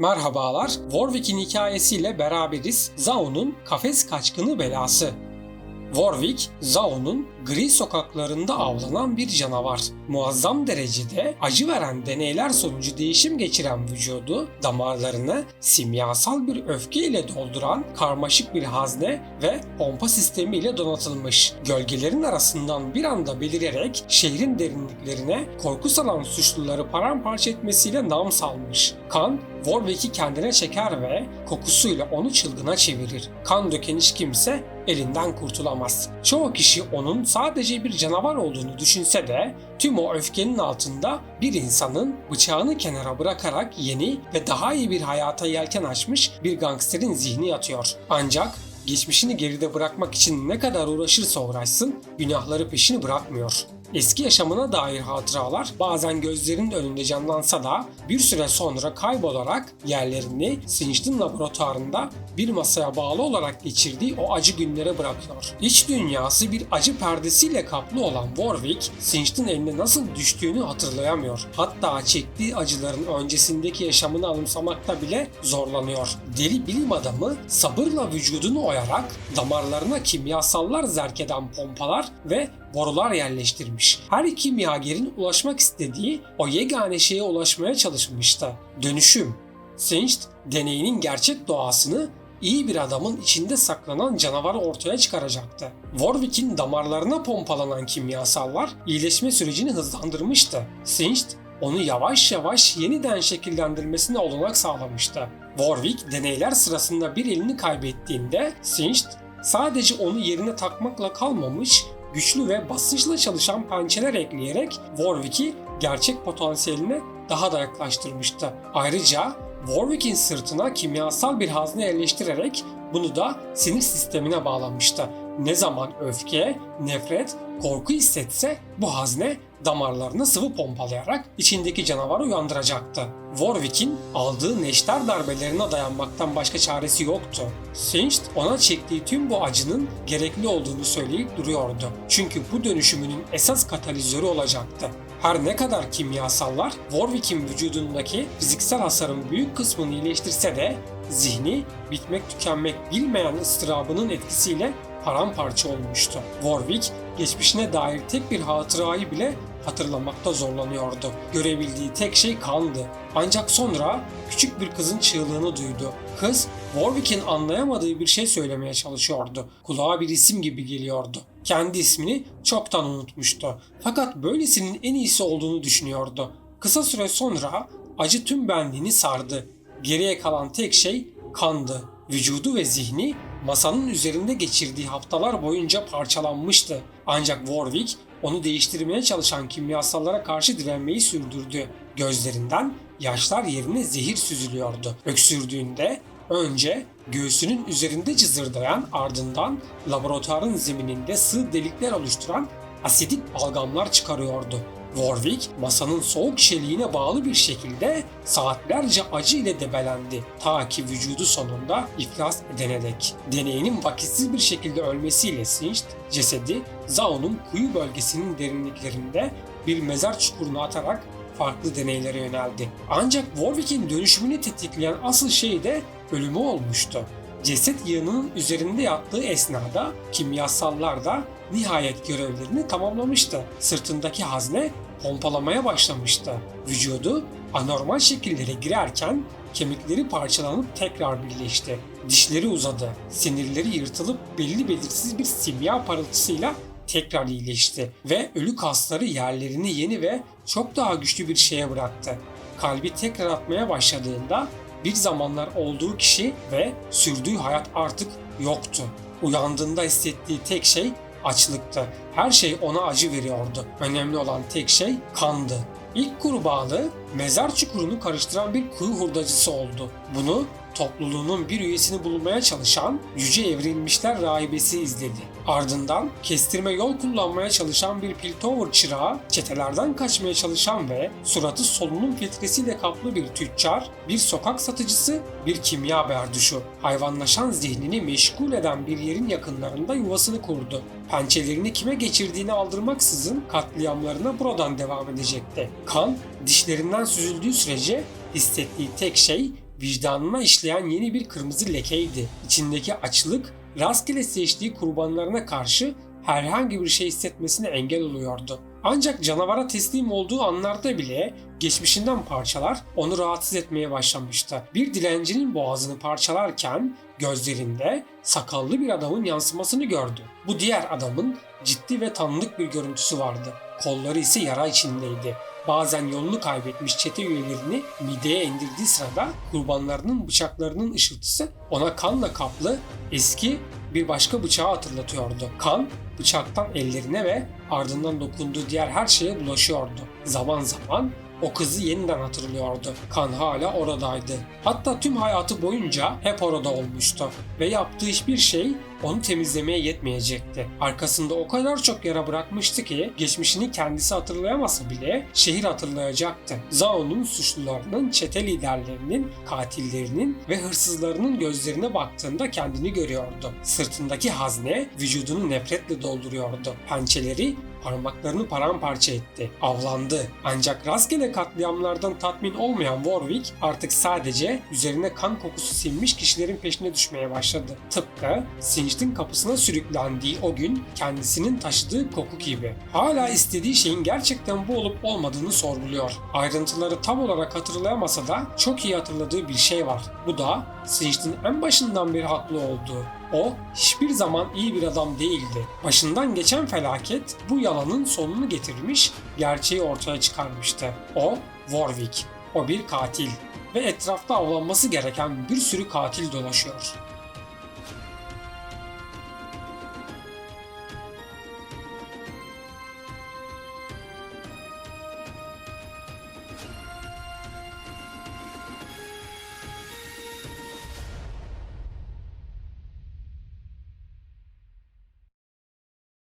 Merhabalar, Warwick'in hikayesiyle beraberiz. Zao'nun kafes kaçkını belası. Warwick, Zao'nun gri sokaklarında avlanan bir canavar. Muazzam derecede acı veren deneyler sonucu değişim geçiren vücudu, damarlarını simyasal bir öfke ile dolduran karmaşık bir hazne ve pompa sistemi ile donatılmış. Gölgelerin arasından bir anda belirerek şehrin derinliklerine korku salan suçluları paramparça etmesiyle nam salmış. Kan, Warwick'i kendine çeker ve kokusuyla onu çılgına çevirir. Kan döken hiç kimse elinden kurtulamaz. Çoğu kişi onun sadece bir canavar olduğunu düşünse de tüm o öfkenin altında bir insanın bıçağını kenara bırakarak yeni ve daha iyi bir hayata yelken açmış bir gangsterin zihni yatıyor. Ancak geçmişini geride bırakmak için ne kadar uğraşırsa uğraşsın günahları peşini bırakmıyor. Eski yaşamına dair hatıralar bazen gözlerinin önünde canlansa da bir süre sonra kaybolarak yerlerini Sinch'in laboratuvarında bir masaya bağlı olarak geçirdiği o acı günlere bırakıyor. İç dünyası bir acı perdesiyle kaplı olan Warwick, Sinch'in eline nasıl düştüğünü hatırlayamıyor. Hatta çektiği acıların öncesindeki yaşamını anımsamakta bile zorlanıyor. Deli bilim adamı sabırla vücudunu oyarak damarlarına kimyasallar zerk eden pompalar ve borular yerleştirmiş. Her kimyagerin ulaşmak istediği o yegane şeye ulaşmaya çalışmıştı. Dönüşüm. Sincht deneyinin gerçek doğasını iyi bir adamın içinde saklanan canavarı ortaya çıkaracaktı. Warwick'in damarlarına pompalanan kimyasallar iyileşme sürecini hızlandırmıştı. Sincht onu yavaş yavaş yeniden şekillendirmesine olanak sağlamıştı. Warwick deneyler sırasında bir elini kaybettiğinde Sincht sadece onu yerine takmakla kalmamış, güçlü ve basınçla çalışan pençeler ekleyerek Warwick'i gerçek potansiyeline daha da yaklaştırmıştı. Ayrıca Warwick'in sırtına kimyasal bir hazne yerleştirerek bunu da sinir sistemine bağlamıştı. Ne zaman öfke, nefret, korku hissetse bu hazne damarlarını sıvı pompalayarak içindeki canavarı uyandıracaktı. Warwick'in aldığı neşter darbelerine dayanmaktan başka çaresi yoktu. Sincht ona çektiği tüm bu acının gerekli olduğunu söyleyip duruyordu. Çünkü bu dönüşümünün esas katalizörü olacaktı. Her ne kadar kimyasallar Warwick'in vücudundaki fiziksel hasarın büyük kısmını iyileştirse de zihni bitmek tükenmek bilmeyen ıstırabının etkisiyle paramparça olmuştu. Warwick geçmişine dair tek bir hatırayı bile hatırlamakta zorlanıyordu. Görebildiği tek şey kandı. Ancak sonra küçük bir kızın çığlığını duydu. Kız Warwick'in anlayamadığı bir şey söylemeye çalışıyordu. Kulağa bir isim gibi geliyordu. Kendi ismini çoktan unutmuştu. Fakat böylesinin en iyisi olduğunu düşünüyordu. Kısa süre sonra acı tüm benliğini sardı. Geriye kalan tek şey kandı. Vücudu ve zihni masanın üzerinde geçirdiği haftalar boyunca parçalanmıştı. Ancak Warwick onu değiştirmeye çalışan kimyasallara karşı direnmeyi sürdürdü. Gözlerinden yaşlar yerine zehir süzülüyordu. Öksürdüğünde önce göğsünün üzerinde cızırdayan ardından laboratuvarın zemininde sığ delikler oluşturan asidik balgamlar çıkarıyordu. Warwick masanın soğuk şeliğine bağlı bir şekilde saatlerce acı ile debelendi ta ki vücudu sonunda iflas edene dek. Deneyinin vakitsiz bir şekilde ölmesiyle Sincht cesedi Zao'nun kuyu bölgesinin derinliklerinde bir mezar çukuruna atarak farklı deneylere yöneldi. Ancak Warwick'in dönüşümünü tetikleyen asıl şey de ölümü olmuştu. Ceset yığınının üzerinde yattığı esnada kimyasallar da nihayet görevlerini tamamlamıştı. Sırtındaki hazne pompalamaya başlamıştı. Vücudu anormal şekillere girerken kemikleri parçalanıp tekrar birleşti. Dişleri uzadı. Sinirleri yırtılıp belli belirsiz bir simya parıltısıyla tekrar iyileşti ve ölü kasları yerlerini yeni ve çok daha güçlü bir şeye bıraktı. Kalbi tekrar atmaya başladığında bir zamanlar olduğu kişi ve sürdüğü hayat artık yoktu. Uyandığında hissettiği tek şey açlıktı. Her şey ona acı veriyordu. Önemli olan tek şey kandı. İlk kurbağalı mezar çukurunu karıştıran bir kuyu hurdacısı oldu. Bunu topluluğunun bir üyesini bulmaya çalışan Yüce Evrilmişler rahibesi izledi. Ardından kestirme yol kullanmaya çalışan bir Piltover çırağı, çetelerden kaçmaya çalışan ve suratı solunum filtresiyle kaplı bir tüccar, bir sokak satıcısı, bir kimya berduşu, hayvanlaşan zihnini meşgul eden bir yerin yakınlarında yuvasını kurdu. Pençelerini kime geçirdiğini aldırmaksızın katliamlarına buradan devam edecekti. Kan dişlerinden süzüldüğü sürece hissettiği tek şey vicdanına işleyen yeni bir kırmızı lekeydi. İçindeki açlık rastgele seçtiği kurbanlarına karşı herhangi bir şey hissetmesine engel oluyordu. Ancak canavara teslim olduğu anlarda bile geçmişinden parçalar onu rahatsız etmeye başlamıştı. Bir dilencinin boğazını parçalarken gözlerinde sakallı bir adamın yansımasını gördü. Bu diğer adamın ciddi ve tanıdık bir görüntüsü vardı. Kolları ise yara içindeydi. Bazen yolunu kaybetmiş çete üyelerini mideye indirdiği sırada kurbanlarının bıçaklarının ışıltısı ona kanla kaplı eski bir başka bıçağı hatırlatıyordu. Kan bıçaktan ellerine ve ardından dokunduğu diğer her şeye bulaşıyordu. Zaman zaman o kızı yeniden hatırlıyordu. Kan hala oradaydı. Hatta tüm hayatı boyunca hep orada olmuştu. Ve yaptığı hiçbir şey onu temizlemeye yetmeyecekti. Arkasında o kadar çok yara bırakmıştı ki geçmişini kendisi hatırlayamasa bile şehir hatırlayacaktı. Zao'nun suçlularının, çete liderlerinin, katillerinin ve hırsızlarının gözlerine baktığında kendini görüyordu. Sırtındaki hazne vücudunu nefretle dolduruyordu. Pençeleri parmaklarını paramparça etti. Avlandı. Ancak rastgele katliamlardan tatmin olmayan Warwick artık sadece üzerine kan kokusu sinmiş kişilerin peşine düşmeye başladı. Tıpkı Sinch'in kapısına sürüklendiği o gün kendisinin taşıdığı koku gibi. Hala istediği şeyin gerçekten bu olup olmadığını sorguluyor. Ayrıntıları tam olarak hatırlayamasa da çok iyi hatırladığı bir şey var. Bu da Sinch'in en başından beri haklı olduğu. O hiçbir zaman iyi bir adam değildi. Başından geçen felaket bu yalanın sonunu getirmiş, gerçeği ortaya çıkarmıştı. O Warwick. O bir katil ve etrafta avlanması gereken bir sürü katil dolaşıyor.